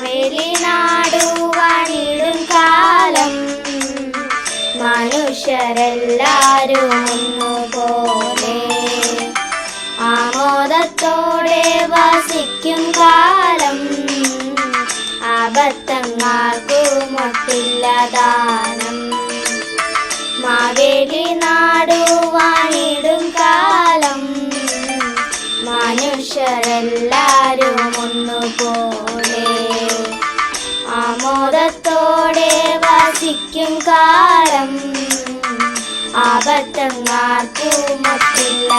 വെളിനാടുവാനിടും കാലം. മനുഷ്യരെല്ലാരും പോലെ ആമോദത്തോടെ വസിക്കും കാലം. അബദ്ധങ്ങാർക്കു മൊട്ടില്ല ദാനം. മാവേലി കാലം. മനുഷ്യരെല്ലാരും കാലം അബദ്ധങ്ങാർക്കുമൊട്ടില്ല